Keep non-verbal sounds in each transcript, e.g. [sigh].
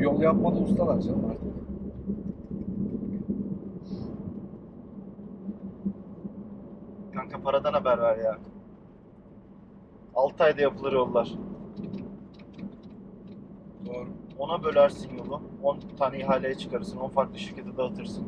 yol yapmada ustalar canım artık. Kanka paradan haber ver ya. 6 ayda yapılır yollar. Doğru. Ona bölersin yolu. 10 tane ihaleye çıkarırsın. 10 farklı şirkete dağıtırsın.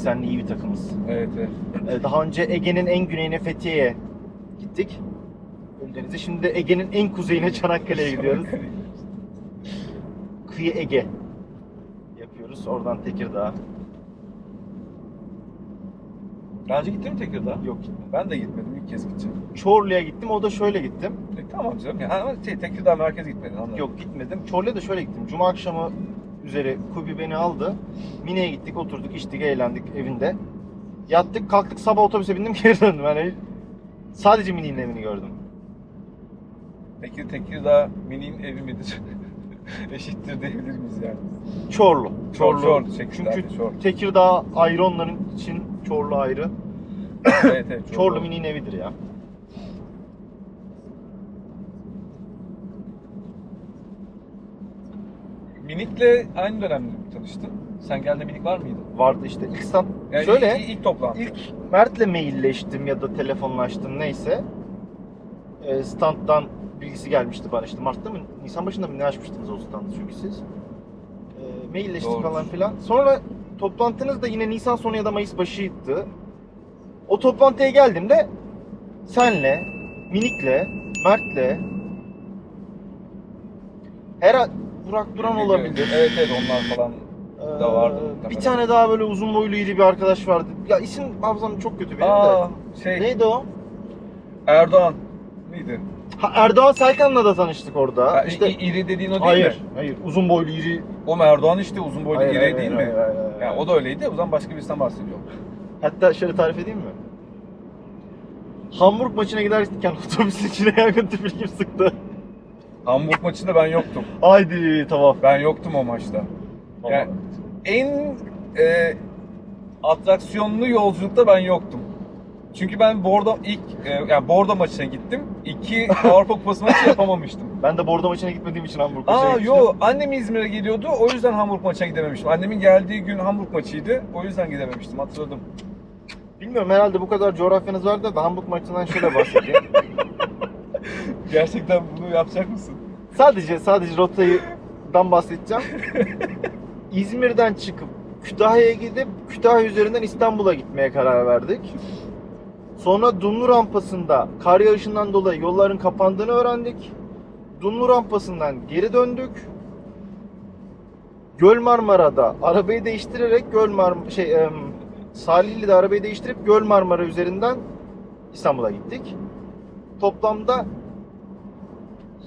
Biz seninle iyi bir takımız. Evet evet. Ee, Daha önce Ege'nin en güneyine Fethiye'ye gittik. Ölüdeniz'e. Şimdi de Ege'nin en kuzeyine Çanakkale'ye gidiyoruz. Kıyı Ege yapıyoruz. Oradan Tekirdağ. Daha önce gittin mi Tekirdağ? Yok gitmedim. Ben de gitmedim. ilk kez gideceğim. Çorlu'ya gittim. O da şöyle gittim. E, tamam canım. Yani ama şey, Tekirdağ merkez gitmedin anladım. Yok gitmedim. Çorlu'ya da şöyle gittim. Cuma akşamı üzeri Kubi beni aldı. Mine'ye gittik, oturduk, içtik, eğlendik evinde. Yattık, kalktık, sabah otobüse bindim, [laughs] geri döndüm. Yani sadece Mini'nin evini gördüm. Peki Tekirdağ Mini'nin evi midir? [laughs] Eşittir diyebilir miyiz yani? Çorlu. Çorlu. Çorlu. Tekirdağ, Çünkü Çorlu. Tekirdağ ayrı onların için, Çorlu ayrı. evet evet. [coughs] Çorlu Mini'nin evidir ya. Minik'le aynı dönemde mi tanıştın? Sen geldiğinde Minik var mıydı? Vardı işte. İlk stand, Yani şöyle, ilk, ilk toplantı. ilk Mert'le mailleştim ya da telefonlaştım neyse. E, standtan bilgisi gelmişti bana işte Mart'ta mı Nisan başında mı ne açmıştınız o standı çünkü siz. E, mailleştik Doğrudur. falan filan. Sonra toplantınız da yine Nisan sonu ya da Mayıs başıydı. O toplantıya geldiğimde senle, Minik'le, Mert'le her Burak Duran olabilir. Evet evet onlar falan. Ee, da vardı Bir muhtemelen. tane daha böyle uzun boylu iri bir arkadaş vardı. Ya isim hafızam çok kötü benim Aa de. şey Neydi o? Erdoğan mıydı? Ha, Erdoğan Saykan'la da tanıştık orada. Ha, işte iri dediğin o değil hayır, mi? hayır. Uzun boylu iri. O Erdoğan işte uzun boylu Hayır, iri hayır, değil hayır, mi? hayır, hayır, hayır. Yani o da öyleydi. O zaman başka birisinden bahsediyorum. Hatta şöyle tarif edeyim mi? Hamburg maçına giderken [laughs] otobüsün içine yangın tüpü sıktı. Hamburg maçında ben yoktum. Haydi tamam. Ben yoktum o maçta. Yani en e, atraksiyonlu yolculukta ben yoktum. Çünkü ben Bordo ilk e, yani Bordo maçına gittim. İki [laughs] Avrupa Kupası maçı yapamamıştım. Ben de Bordo maçına gitmediğim için Hamburg maçına Aa gitmiştim. yo annem İzmir'e geliyordu. O yüzden Hamburg maçına gidememiştim. Annemin geldiği gün Hamburg maçıydı. O yüzden gidememiştim. Hatırladım. Bilmiyorum herhalde bu kadar coğrafyanız var da Hamburg maçından şöyle bahsedeyim. [laughs] Gerçekten bunu yapacak mısın? Sadece sadece rotayıdan bahsedeceğim. [laughs] İzmir'den çıkıp Kütahya'ya gidip Kütahya üzerinden İstanbul'a gitmeye karar verdik. Sonra Dumlu rampasında kar yağışından dolayı yolların kapandığını öğrendik. Dumlu rampasından geri döndük. Göl Marmara'da arabayı değiştirerek Göl Mar şey em, Salihli'de arabayı değiştirip Göl Marmara üzerinden İstanbul'a gittik. Toplamda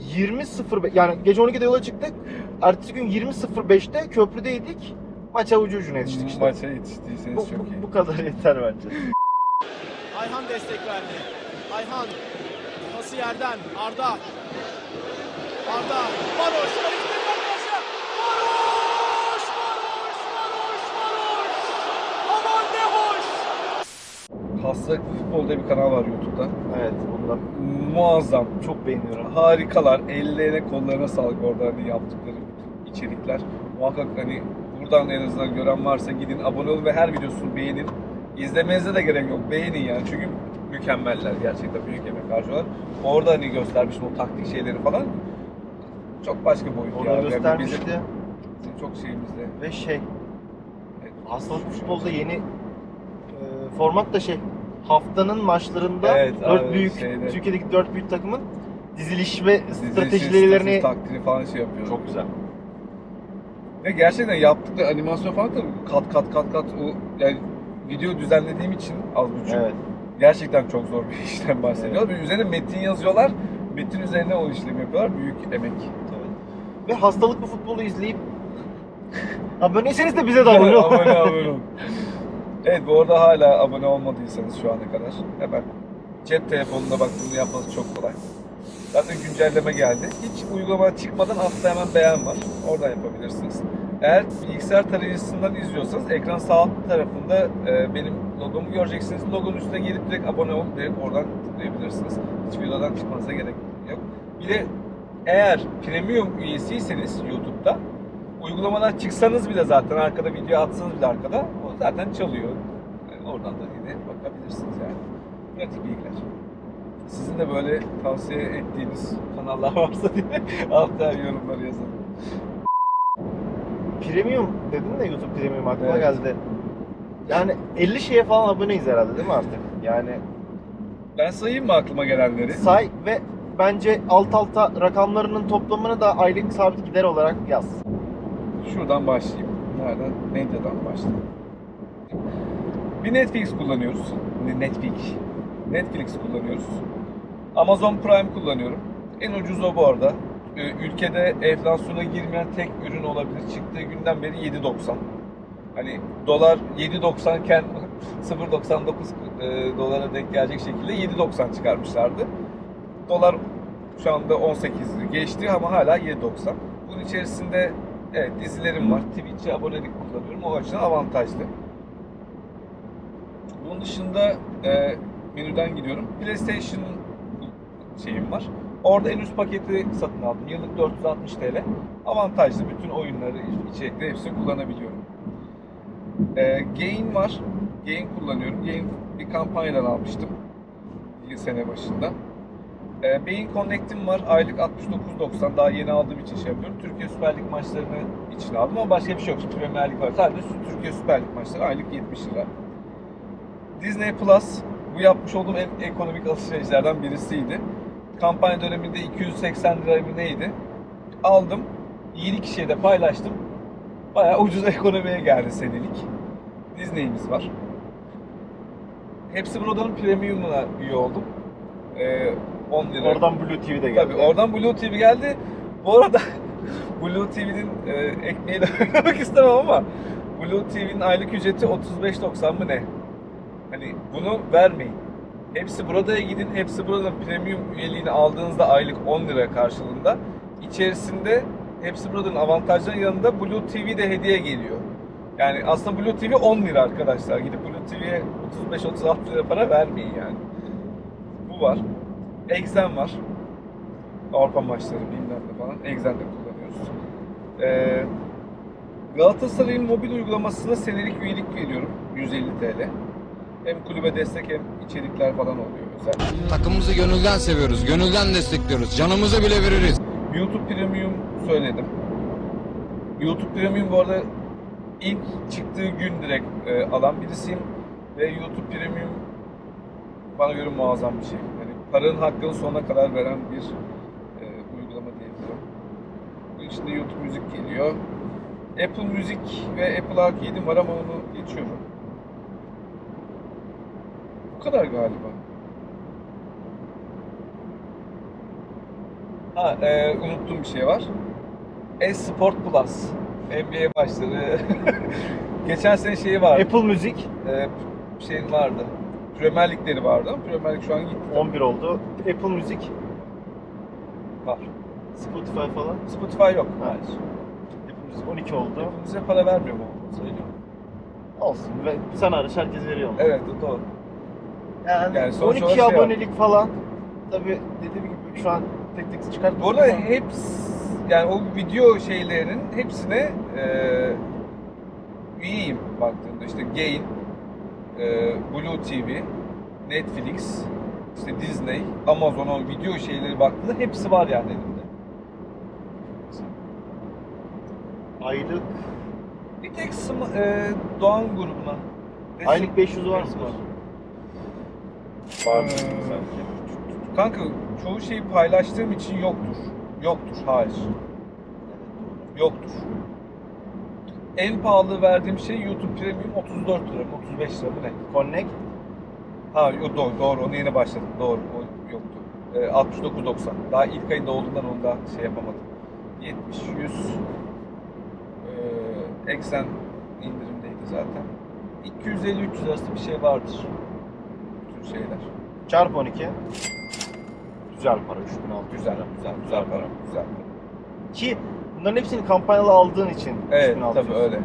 20.05 yani gece 12'de yola çıktık. Ertesi gün 20.05'te köprüdeydik. Maça ucu ucuna yetiştik işte. Maça yetiştiyseniz Bu, çok bu, iyi. bu kadar yeter bence. Ayhan destek verdi. Ayhan pası yerden Arda. Arda. Baroş. Hareketleri arkadaşlar. Baroş. Baroş. Baroş. Baroş. Aman ne hoş. Hastalıklı Futbol diye bir kanal var YouTube'da. Evet bundan Muazzam. çok beğeniyorum. Harikalar. Ellerine kollarına sağlık orada hani yaptıkları içerikler. Muhakkak hani buradan en azından gören varsa gidin abone olun ve her videosunu beğenin. İzlemenize de gerek yok. Beğenin yani. Çünkü mükemmeller. Gerçekten büyük emek harcıyorlar. Orada hani göstermişim o taktik şeyleri falan. Çok başka boyut Orada ya. Yani göstermişti Bizim, bizim çok şeyimizde. ve şey Evet. hastalık futbolda yeni e, format da şey haftanın maçlarında Evet, dört abi, büyük şeyde- Türkiye'deki dört büyük takımın diziliş ve Dizilişi, stratejilerini taktiğini falan şey yapıyor. çok güzel. Ve gerçekten yaptıkları animasyon falan da kat kat kat kat o yani video düzenlediğim için az buçuk Evet. gerçekten çok zor bir [laughs] işten bahsediyorlar. Ve üzerine metin yazıyorlar. Metin üzerine o işlemi yapıyorlar. Büyük emek. evet. Ve hastalıklı futbolu izleyip [laughs] aboneyseniz de bize de abone [laughs] olun. abone, abone olun. Evet bu arada hala abone olmadıysanız şu ana kadar hemen cep telefonunda bak bunu yapmanız çok kolay. Zaten güncelleme geldi. Hiç uygulama çıkmadan altta hemen beğen var. Oradan yapabilirsiniz. Eğer bilgisayar tarayıcısından izliyorsanız ekran sağ alt tarafında e, benim logomu göreceksiniz. Logonun üstüne gelip direkt abone ol direkt oradan tıklayabilirsiniz. Hiç videodan çıkmanıza gerek yok. Bir de eğer premium üyesiyseniz YouTube'da uygulamadan çıksanız bile zaten arkada video atsanız bile arkada o zaten çalıyor. Yani oradan da yine bakabilirsiniz yani. Pratik bilgiler. Sizin de böyle tavsiye ettiğiniz kanallar [laughs] varsa diye altta yorumları yazın. Premium dedin de YouTube Premium aklıma Evet. geldi. Yani 50 şeye falan aboneyiz herhalde değil mi artık? Yani Ben sayayım mı aklıma gelenleri? say ve bence alt alta rakamlarının toplamını da aylık sabit gider olarak yaz. Şuradan başlayayım. Nereden? Medyadan başlayayım. Bir Netflix kullanıyoruz. Ne- Netflix. Netflix kullanıyoruz. Amazon Prime kullanıyorum. En ucuz o bu arada. Ee, Ülkede enflasyona girmeyen tek ürün olabilir. Çıktığı günden beri 7.90. Hani dolar 7.90 iken 0.99 e, dolara denk gelecek şekilde 7.90 çıkarmışlardı. Dolar şu anda 18'i geçti ama hala 7.90. Bunun içerisinde evet dizilerim var. Twitch'e abonelik kullanıyorum. O açıdan avantajlı. Bunun dışında e, menüden gidiyorum. PlayStation şeyim var. Orada en üst paketi satın aldım. Yıllık 460 TL. Avantajlı. Bütün oyunları, içerikleri hepsini kullanabiliyorum. E, Gain var. Gain kullanıyorum. Gain bir kampanyadan almıştım. Bir sene başında. E, Beyin Connect'im var. Aylık 69.90. Daha yeni aldığım için şey yapıyorum. Türkiye Süper Lig maçlarını için aldım ama başka bir şey yok. Premier Lig var. Sadece Türkiye Süper Lig maçları aylık 70 lira. Disney Plus bu yapmış olduğum en ekonomik alışverişlerden birisiydi. Kampanya döneminde 280 lira mı neydi? Aldım. 7 kişiye de paylaştım. Bayağı ucuz [laughs] ekonomiye geldi senelik. Disney'imiz var. Hepsi buradanın premiumuna üye oldum. Ee, 10 lira. Oradan Blue TV de geldi. Tabii oradan Blue TV geldi. Bu arada [laughs] Blue TV'nin e, ekmeğiyle [laughs] oynamak istemem ama Blue TV'nin aylık ücreti 35.90 mı ne? Hani bunu vermeyin. Hepsi buradaya gidin. Hepsi buradan premium üyeliğini aldığınızda aylık 10 lira karşılığında içerisinde hepsi buradan avantajların yanında Blue TV de hediye geliyor. Yani aslında Blue TV 10 lira arkadaşlar. Gidip Blue TV'ye 35-36 lira para vermeyin yani. Bu var. Exen var. Avrupa maçları bilmem ne falan. Exen de kullanıyoruz. Ee, Galatasaray'ın mobil uygulamasına senelik üyelik veriyorum. 150 TL. Hem kulübe destek hem içerikler falan oluyor özel. Takımımızı gönülden seviyoruz, gönülden destekliyoruz. Canımızı bile veririz. YouTube Premium söyledim. YouTube Premium bu arada ilk çıktığı gün direkt e, alan birisiyim. Ve YouTube Premium bana göre muazzam bir şey. Yani paranın hakkını sonuna kadar veren bir e, uygulama diyebilirim. Bunun içinde YouTube Müzik geliyor. Apple Müzik ve Apple Arcade'im var ama onu geçiyorum. Bu kadar galiba. Ha, e, unuttuğum bir şey var. E-Sport Plus. NBA maçları. [laughs] Geçen sene şeyi vardı. Apple Müzik E, şeyin vardı. Premier Ligleri vardı ama Premier Lig şu an gitti. 11 oldu. Apple Müzik, Var. Spotify falan. Spotify yok. Ha. Hayır. Apple Müzik 12 oldu. Hepimize para vermiyor mu? Söylüyorum. Olsun ve sen hariç herkes veriyor mu? Evet doğru. Yani, Yani sonuç 12 olarak şey abonelik falan. Tabi dediğim gibi şu an tek tek çıkarttık. Bu arada hepsi yani o video şeylerinin hepsine e, üyeyim baktığımda işte Gain, e, Blue TV, Netflix, işte Disney, Amazon o video şeyleri baktığında hepsi var yani elimde. aylık Bir tek e, Doğan grubuna. Aylık 500 var mı? Var. Kanka çoğu şeyi paylaştığım için yoktur. Yoktur, hayır. Yoktur. En pahalı verdiğim şey YouTube Premium 34 lira mı 35 lira mı ne? Connect Ha yo, doğru, doğru onu yeni başladım. Doğru o yoktu. Ee, 69.90. Daha ilk ayında olduğundan onu da şey yapamadım. 70, 100 ee, eksen indirimdeydi zaten. 250-300 arası bir şey vardır. Şeyler. çarpı 12. Güzel para 3600 Güzel, güzel, güzel para, güzel para. Ki bunların hepsini kampanyalı aldığın için Evet, 3600. tabii öyle.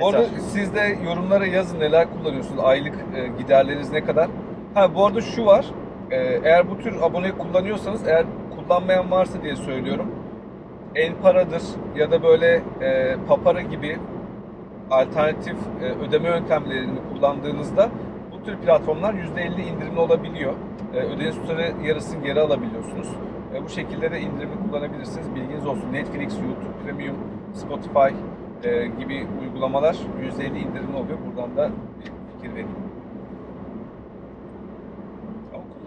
Bu arada Yeter. siz de yorumlara yazın neler kullanıyorsunuz, aylık e, giderleriniz ne kadar. Ha bu arada şu var, e, eğer bu tür abone kullanıyorsanız, eğer kullanmayan varsa diye söylüyorum. Enpara'dır ya da böyle e, Papara gibi alternatif e, ödeme yöntemlerini kullandığınızda bu tür platformlar %50 indirimli olabiliyor. E, ödeniş tutarı yarısını geri alabiliyorsunuz. E, bu şekilde de indirimli kullanabilirsiniz. Bilginiz olsun. Netflix, YouTube Premium, Spotify gibi uygulamalar %50 indirimli oluyor. Buradan da bir fikir vereyim.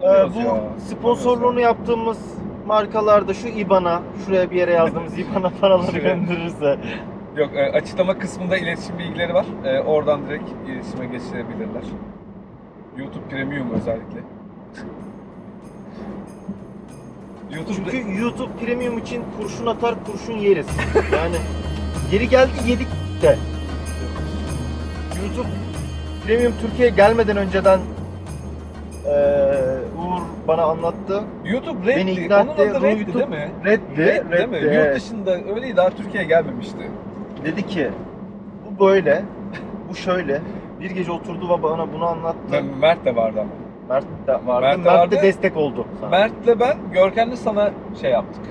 Ee, kullanıyoruz ya. bu sponsorluğunu yaptığımız markalarda şu IBAN'a, şuraya bir yere yazdığımız [laughs] IBAN'a paraları gönderirse Yok e, açıklama kısmında iletişim bilgileri var. E, oradan direkt iletişime geçirebilirler. YouTube Premium özellikle. YouTube'da Çünkü YouTube Premium için kurşun atar kurşun yeriz. Yani yeri geldi yedik de. YouTube Premium Türkiye'ye gelmeden önceden eee Uğur bana anlattı. YouTube Beni Red'di. ikna Onun etti. adı Red'di YouTube değil mi? Red'di, Red değil mi? Red'di, Yurt dışında öyleydi daha Türkiye'ye gelmemişti. Dedi ki bu böyle, bu şöyle. Bir gece oturdu ve bana bunu anlattı. Mert de vardı ama. Mert de vardı. Mert Mert, de vardı. de destek oldu. Sana. Mert'le ben Görkem'le sana şey yaptık.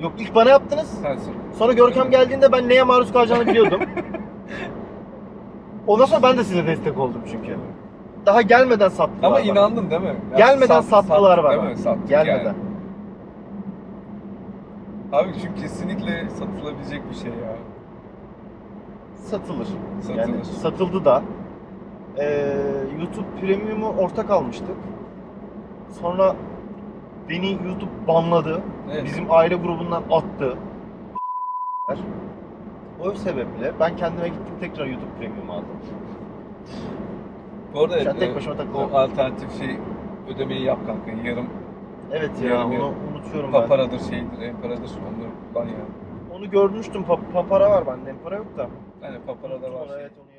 Yok ilk bana yaptınız. Sensin. Sonra Görkem geldiğinde ben neye maruz kalacağını biliyordum. [laughs] Ondan sonra ben de size destek oldum çünkü. Daha gelmeden sattılar Ama bana. inandın değil mi? Yani Gelmeden sat- sattılar sattık bana. Değil mi? Sattık Gelmeden. yani. Abi çünkü kesinlikle satılabilecek bir şey ya. Satılır. Satılır. Yani satıldı da. Ee, YouTube Premium'u ortak almıştık. Sonra beni YouTube banladı. Evet. Bizim aile grubundan attı. O sebeple ben kendime gittim tekrar YouTube Premium aldım. Bu arada Şu an tek e, başıma takılıyorum. o alternatif şey ödemeyi yap kanka. Yarım Evet ya Yarım onu yarım. unutuyorum ben. paparadır şeydir, emparadır. Onları kullan ya. Onu görmüştüm. Pa- papara var bende. Empara yok da. Yani papara da var. Unuttum onu, şey. Evet onu